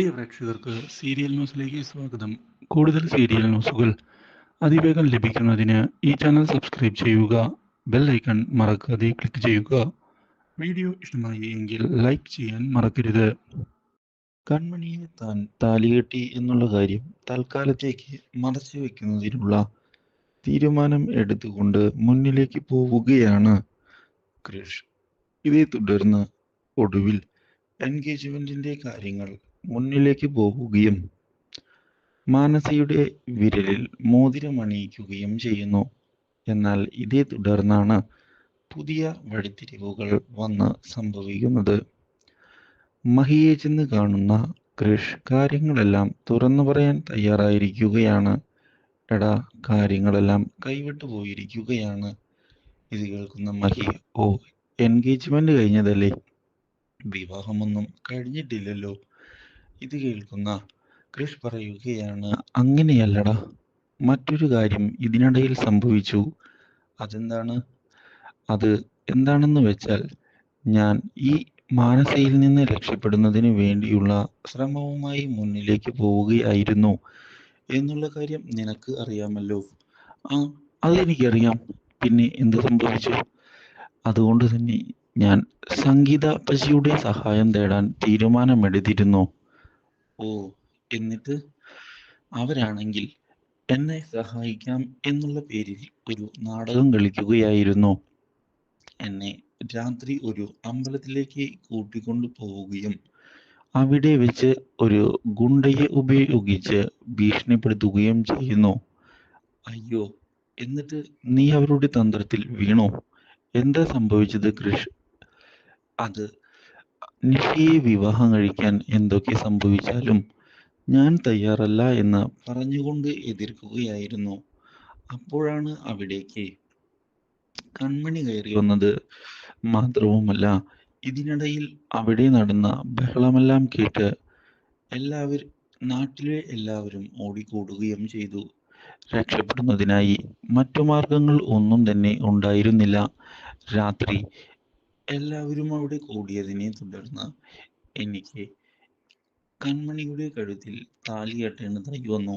പ്രിയ പ്രേക്ഷകർക്ക് സീരിയൽ ന്യൂസിലേക്ക് സ്വാഗതം. കൂടുതൽ സീരിയൽ ന്യൂസുകൾ അതിവേഗം ലഭിക്കുന്നതിന് ഈ ചാനൽ സബ്സ്ക്രൈബ് ചെയ്യുക ബെൽ ഐക്കൺ മറക്കാതെ ക്ലിക്ക് ചെയ്യുക. വീഡിയോ ഇഷ്ടമായി എങ്കിൽ ലൈക്ക് ചെയ്യാൻ മറക്കരുത്. കൺമണിയെ താൻ താലികെട്ടി എന്നുള്ള കാര്യം തൽക്കാലത്തേക്ക് മറച്ചു വയ്ക്കുന്നതിനുള്ള തീരുമാനം എടുത്തുകൊണ്ട് മുന്നിലേക്ക് പോവുകയാണ് ക്രിഷ് ഇതേ തുടർന്ന് ഒടുവിൽ എൻഗേജ്മെന്റിന്റെ കാര്യങ്ങൾ മുന്നിലേക്ക് പോവുകയും മാനസയുടെ വിരലിൽ മോതിരം അണിയിക്കുകയും ചെയ്യുന്നു. എന്നാൽ ഇതേ തുടർന്നാണ് പുതിയ വഴിത്തിരിവുകൾ വന്ന് സംഭവിക്കുന്നത്. മഹിയെ ചെന്ന് കാണുന്ന ക്രിഷ് കാര്യങ്ങളെല്ലാം തുറന്നു പറയാൻ തയ്യാറായിരിക്കുകയാണ്. എടാ കാര്യങ്ങളെല്ലാം കൈവിട്ടു പോയിരിക്കുകയാണ്. ഇത് കേൾക്കുന്ന മഹി ഓ എൻഗേജ്മെന്റ് കഴിഞ്ഞതല്ലേ? വിവാഹമൊന്നും കഴിഞ്ഞിട്ടില്ലല്ലോ. ഇത് കേൾക്കുന്ന ക്രിഷ് പറയുകയാണ് അങ്ങനെയല്ലടാ മറ്റൊരു കാര്യം ഇതിനിടയിൽ സംഭവിച്ചു. അതെന്താണ്? അത് എന്താണെന്ന് വെച്ചാൽ ഞാൻ ഈ മാനസയിൽ നിന്ന് രക്ഷപ്പെടുന്നതിന് വേണ്ടിയുള്ള ശ്രമവുമായി മുന്നിലേക്ക് പോവുകയായിരുന്നു എന്നുള്ള കാര്യം നിനക്ക് അറിയാമല്ലോ. ആ അതെനിക്കറിയാം. പിന്നെ എന്ത് സംഭവിച്ചു? അതുകൊണ്ട് തന്നെ ഞാൻ സംഗീത പശിയുടെ സഹായം തേടാൻ തീരുമാനമെടുത്തിരുന്നു. ഓ എന്നിട്ട് അവരാണെങ്കിൽ എന്നെ സഹായിക്കാം എന്നുള്ള പേരിൽ ഒരു നാടകം കളിക്കുകയായിരുന്നു. എന്നെ രാത്രി ഒരു അമ്പലത്തിലേക്ക് കൂട്ടിക്കൊണ്ടു പോവുകയും അവിടെ വെച്ച് ഒരു ഗുണ്ടയെ ഉപയോഗിച്ച് ഭീഷണിപ്പെടുത്തുകയും ചെയ്യുന്നു. അയ്യോ എന്നിട്ട് നീ അവരുടെ തന്ത്രത്തിൽ വീണോ? എന്താ സംഭവിച്ചത് കൃഷ്? അത് നിഷയെ വിവാഹം കഴിക്കാൻ എന്തൊക്കെ സംഭവിച്ചാലും ഞാൻ തയ്യാറല്ല എന്ന് പറഞ്ഞുകൊണ്ട് എതിർക്കുകയായിരുന്നു. അപ്പോഴാണ് അവിടേക്ക് കൺമണി കയറി വന്നത്. മാത്രവുമല്ല ഇതിനിടയിൽ അവിടെ നടന്ന ബഹളമെല്ലാം കേട്ട് എല്ലാവരും നാട്ടിലെ എല്ലാവരും ഓടിക്കൂടുകയും ചെയ്തു. രക്ഷപ്പെടുന്നതിനായി മറ്റു മാർഗങ്ങൾ ഒന്നും തന്നെ ഉണ്ടായിരുന്നില്ല. രാത്രി എല്ലാവരും അവിടെ കൂടിയതിനെ തുടർന്ന് എനിക്ക് കൺമണിയുടെ കഴുത്തിൽ താലി കെട്ടേണ്ടതായി വന്നു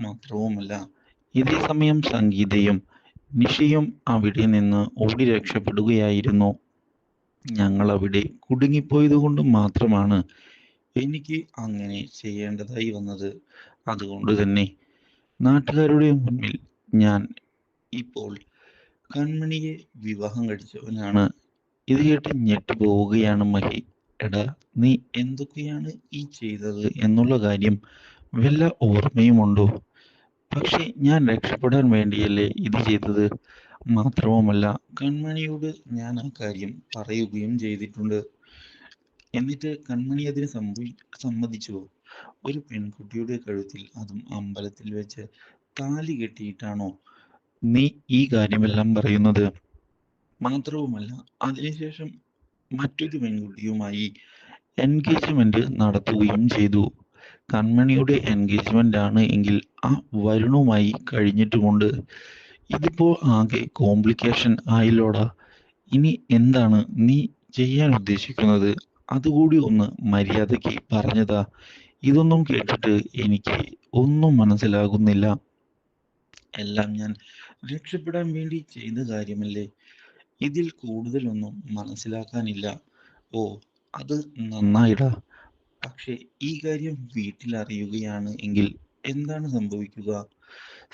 മാത്രവുമല്ല ഇതേ സമയം സംഗീതയും നിഷയും അവിടെ നിന്ന് ഓടി രക്ഷപ്പെടുകയായിരുന്നു. ഞങ്ങൾ അവിടെ കുടുങ്ങിപ്പോയത് കൊണ്ട് മാത്രമാണ് എനിക്ക് അങ്ങനെ ചെയ്യേണ്ടതായി വന്നത്. അതുകൊണ്ട് തന്നെ നാട്ടുകാരുടെ മുന്നിൽ ഞാൻ ഇപ്പോൾ കൺമണിയെ വിവാഹം കഴിച്ചവനാണ്. ഇത് കേട്ട് ഞെട്ടിപ്പോവുകയാണ് മഹി. എടാ നീ എന്തൊക്കെയാണ് ഈ ചെയ്തത് എന്നുള്ള കാര്യം വല്ല ഓർമ്മയുമുണ്ടോ? പക്ഷെ ഞാൻ രക്ഷപ്പെടാൻ വേണ്ടിയല്ലേ ഇത് ചെയ്തത്. മാത്രവുമല്ല കൺമണിയോട് ഞാൻ ആ കാര്യം പറയുകയും ചെയ്തിട്ടുണ്ട്. എന്നിട്ട് കൺമണി അതിന് സംഭവി സമ്മതിച്ചു. ഒരു പെൺകുട്ടിയുടെ കഴുത്തിൽ അതും അമ്പലത്തിൽ വെച്ച് താലി കെട്ടിയിട്ടാണോ നീ ഈ കാര്യമെല്ലാം പറയുന്നത്? മാത്രവുമല്ല അതിനുശേഷം മറ്റൊരു പെൺകുട്ടിയുമായി എൻഗേജ്മെന്റ് നടത്തുകയും ചെയ്തു. കൺമണിയുടെ എൻഗേജ്മെന്റ് ആണ് എങ്കിൽ ആ വരുണുമായി കഴിഞ്ഞിട്ടുമുണ്ട്. ഇതിപ്പോ ആകെ കോംപ്ലിക്കേഷൻ ആയില്ലോടാ. ഇനി എന്താണ് നീ ചെയ്യാൻ ഉദ്ദേശിക്കുന്നത്? അതുകൂടി ഒന്ന് മര്യാദയ്ക്ക് പറഞ്ഞതാ. ഇതൊന്നും കേട്ടിട്ട് എനിക്ക് ഒന്നും മനസ്സിലാകുന്നില്ല. എല്ലാം ഞാൻ രക്ഷപ്പെടാൻ വേണ്ടി ചെയ്ത കാര്യമല്ലേ? ഇതിൽ കൂടുതലൊന്നും മനസ്സിലാക്കാനില്ല. ഓ അത് നന്നായിടാ. പക്ഷെ ഈ കാര്യം വീട്ടിൽ അറിയുകയാണ് എങ്കിൽ എന്താണ് സംഭവിക്കുക?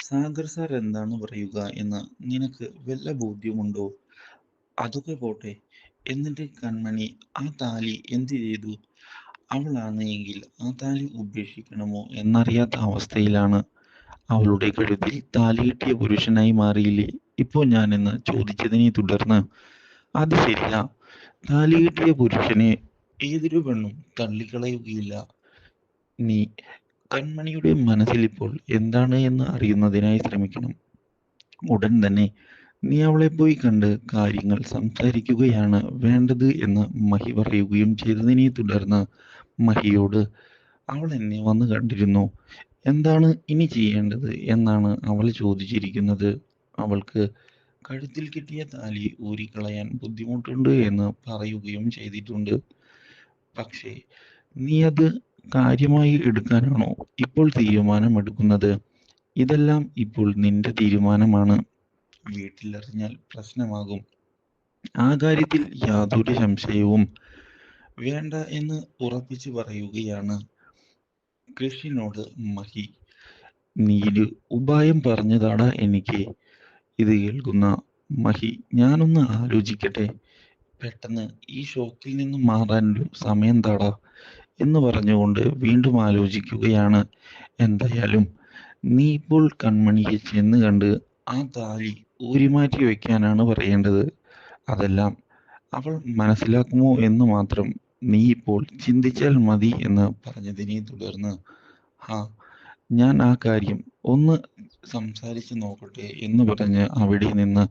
സാഗർ സാർ എന്താണ് പറയുക എന്ന് നിനക്ക് വല്ല ബോധ്യമുണ്ടോ? അതൊക്കെ പോട്ടെ. എന്നിട്ട് കൺമണി ആ താലി എന്ത് ചെയ്തു? അവളാണ് എങ്കിൽ ആ താലി ഉപേക്ഷിക്കണമോ എന്നറിയാത്ത അവസ്ഥയിലാണ്. അവളുടെ കഴുത്തിൽ താലി കിട്ടിയ പുരുഷനായി മാറിയില്ലേ? ഇപ്പോ ഞാൻ ഇന്ന് ചോദിച്ചതിനെ തുടർന്ന് അത് ശരിയാ. താലി കിട്ടിയ പുരുഷനെ ഏതൊരു പെണ്ണും തള്ളിക്കളയുകയില്ല. നീ കൺമണിയുടെ മനസ്സിൽ ഇപ്പോൾ എന്താണ് എന്ന് അറിയുന്നതിനായി ശ്രമിക്കണം. ഉടൻ തന്നെ നീ അവളെ പോയി കണ്ട് കാര്യങ്ങൾ സംസാരിക്കുകയാണ് വേണ്ടത് എന്ന് മഹി പറയുകയും ചെയ്തതിനെ തുടർന്ന് മഹിയോട് അവൾ എന്നെ വന്ന് കണ്ടിരുന്നു. എന്താണ് ഇനി ചെയ്യേണ്ടത് എന്നാണ് അവൾ ചോദിച്ചിരിക്കുന്നത്. അവൾക്ക് കഴുത്തിൽ കിട്ടിയ താലി ഊരിക്കളയാൻ ബുദ്ധിമുട്ടുണ്ട് എന്ന് പറയുകയും ചെയ്തിട്ടുണ്ട്. പക്ഷേ നീ അത് കാര്യമായി എടുക്കാനാണോ ഇപ്പോൾ തീരുമാനം എടുക്കുന്നത് ഇതെല്ലാം ഇപ്പോൾ നിന്റെ തീരുമാനമാണ്. വീട്ടിലറിഞ്ഞാൽ പ്രശ്നമാകും. ആ കാര്യത്തിൽ യാതൊരു സംശയവും വേണ്ട എന്ന് ഉറപ്പിച്ചു പറയുകയാണ്. കൃഷിനോട് മഹി നീര് ഉപായം പറഞ്ഞതാണ് എനിക്ക്. ഇത് കേൾക്കുന്ന മഹി. ഞാനൊന്ന് ആലോചിക്കട്ടെ. പെട്ടെന്ന് ഈ ഷോക്കിൽ നിന്ന് മാറാനൊരു സമയം താടാ എന്ന് പറഞ്ഞുകൊണ്ട് വീണ്ടും ആലോചിക്കുകയാണ് എന്തായാലും. നീ ഇപ്പോൾ കൺമണിയെ ചെന്ന് കണ്ട് ആ താലി ഊരിമാറ്റി വെക്കാനാണ് പറയേണ്ടത്. അതെല്ലാം അവൾ മനസ്സിലാക്കുമോ എന്ന് മാത്രം നീ ഇപ്പോൾ ചിന്തിച്ചാൽ മതി എന്ന് പറഞ്ഞതിനെ തുടർന്ന് ഹാ ഞാൻ ആ കാര്യം ഒന്ന് സംസാരിച്ചു നോക്കട്ടെ എന്ന് പറഞ്ഞ് അവിടെ നിന്ന്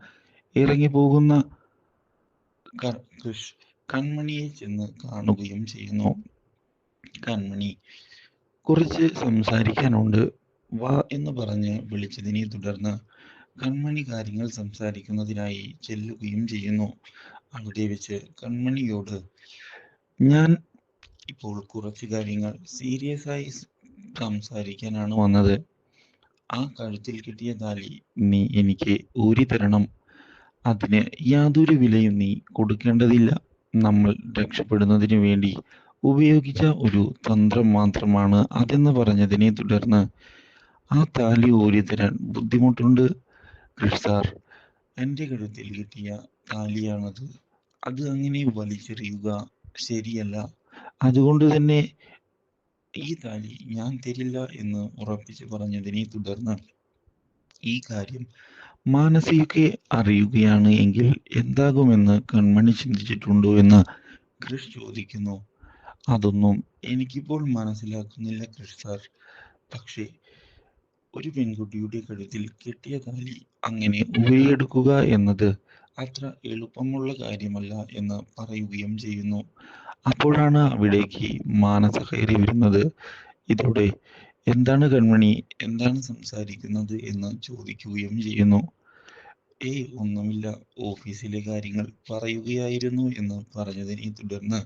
ഇറങ്ങിപ്പോകുന്ന ക- കൃഷ് കൺമണിയെ ചെന്ന് കാണുകയും ചെയ്യുന്നു. കൺമണി കുറച്ച് സംസാരിക്കാനുണ്ട്. വാ എന്ന് പറഞ്ഞ് വിളിച്ചതിനെ തുടർന്ന് കൺമണി കാര്യങ്ങൾ സംസാരിക്കുന്നതിനായി ചെല്ലുകയും ചെയ്യുന്നു. അവിടെ വെച്ച് കൺമണിയോട് ഞാൻ ഇപ്പോൾ കുറച്ച് കാര്യങ്ങൾ സീരിയസ് ആയി സംസാരിക്കാനാണ് വന്നത്. ആ കഴുത്തിൽ കിട്ടിയ താലി നീ എനിക്ക് ഊരി തരണം. അതിന് യാതൊരു വിലയും നീ കൊടുക്കേണ്ടതില്ല. നമ്മൾ രക്ഷപ്പെടുന്നതിന് വേണ്ടി ഉപയോഗിച്ച ഒരു തന്ത്രം മാത്രമാണ് അതെന്ന് പറഞ്ഞതിനെ തുടർന്ന് ആ താലി ഊരി തരാൻ ബുദ്ധിമുട്ടുണ്ട്. സാർ എന്റെ കഴുത്തിൽ കിട്ടിയ താലിയാണത്. അത് അങ്ങനെ വലിച്ചെറിയുക ശരിയല്ല. അതുകൊണ്ട് തന്നെ ഈ താലി ഞാൻ തരില്ല എന്ന് ഉറപ്പിച്ചു പറഞ്ഞതിനെ തുടർന്ന് ഈ കാര്യം മാനസികയെ അറിയുകയാണ് എങ്കിൽ എന്താകുമെന്ന് കൺമണി ചിന്തിച്ചിട്ടുണ്ടോ എന്ന് കൃഷ് ചോദിക്കുന്നു. അതൊന്നും എനിക്കിപ്പോൾ മനസ്സിലാക്കുന്നില്ല കൃഷ് സാർ. പക്ഷേ ഒരു പെൺകുട്ടിയുടെ കഴുത്തിൽ കെട്ടിയ താലി അങ്ങനെ ഊരിയെടുക്കുക എന്നത് അത്ര എളുപ്പമുള്ള കാര്യമല്ല എന്ന് പറയുകയും ചെയ്യുന്നു. അപ്പോഴാണ് അവിടേക്ക് മാനസ കയറി വരുന്നത്. ഇതോടെ എന്താണ് കൺമണി? എന്താണ് സംസാരിക്കുന്നത്? എന്ന് ചോദിക്കുകയും ചെയ്യുന്നു. ഏയ് ഒന്നുമില്ല. ഓഫീസിലെ കാര്യങ്ങൾ പറയുകയായിരുന്നു എന്ന് പറഞ്ഞതിനെ തുടർന്ന്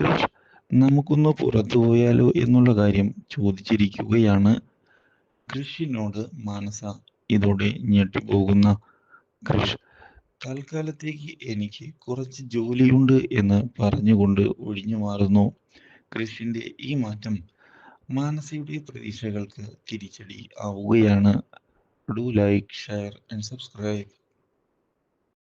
കൃഷ് നമുക്കൊന്ന് പുറത്തു പോയാലോ എന്നുള്ള കാര്യം ചോദിച്ചിരിക്കുകയാണ്. കൃഷിനോട് മാനസ ഇതോടെ ഞെട്ടിപ്പോകുന്ന. കൃഷ് തൽക്കാലത്തേക്ക് എനിക്ക് കുറച്ച് ജോലിയുണ്ട് എന്ന് പറഞ്ഞുകൊണ്ട് ഒഴിഞ്ഞു മാറുന്നു. കൃഷിന്റെ ഈ മാറ്റം മാനസയുടെ പ്രതീക്ഷകൾക്ക് തിരിച്ചടി ആവുകയാണ്. Do like share and subscribe